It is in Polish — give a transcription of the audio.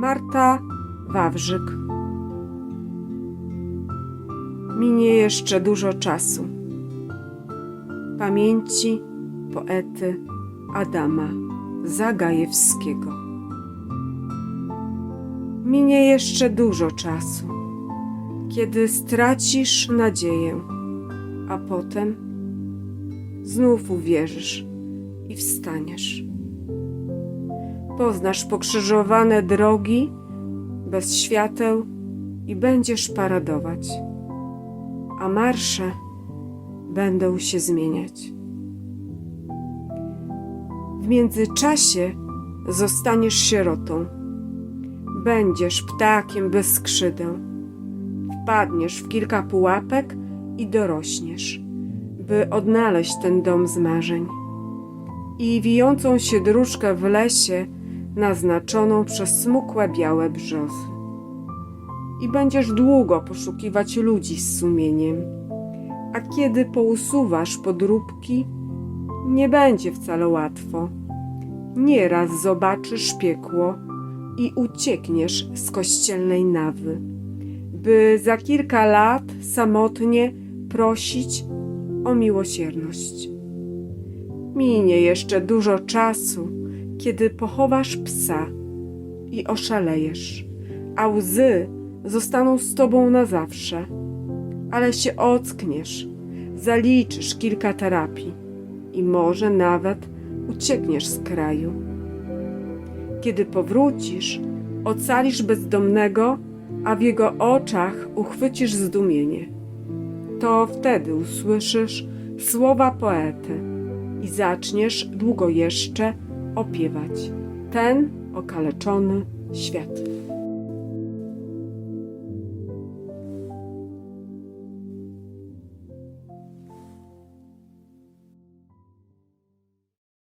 Marta Wawrzyk. Minie jeszcze dużo czasu. Pamięci poety Adama Zagajewskiego. Minie jeszcze dużo czasu, kiedy stracisz nadzieję, a potem znów uwierzysz i wstaniesz. Poznasz pokrzyżowane drogi bez świateł i będziesz paradować, a marsze będą się zmieniać. W międzyczasie zostaniesz sierotą. Będziesz ptakiem bez skrzydeł. Wpadniesz w kilka pułapek i dorośniesz, by odnaleźć ten dom z marzeń. I wijącą się dróżkę w lesie naznaczoną przez smukłe białe brzozy. I będziesz długo poszukiwać ludzi z sumieniem. A kiedy pousuwasz podróbki, nie będzie wcale łatwo. Nieraz zobaczysz piekło i uciekniesz z kościelnej nawy, by za kilka lat samotnie prosić o miłosierność. Minie jeszcze dużo czasu, kiedy pochowasz psa i oszalejesz, a łzy zostaną z tobą na zawsze, ale się ockniesz, zaliczysz kilka terapii i może nawet uciekniesz z kraju. Kiedy powrócisz, ocalisz bezdomnego, a w jego oczach uchwycisz zdumienie. To wtedy usłyszysz słowa poety i zaczniesz długo jeszcze opiewać ten okaleczony świat.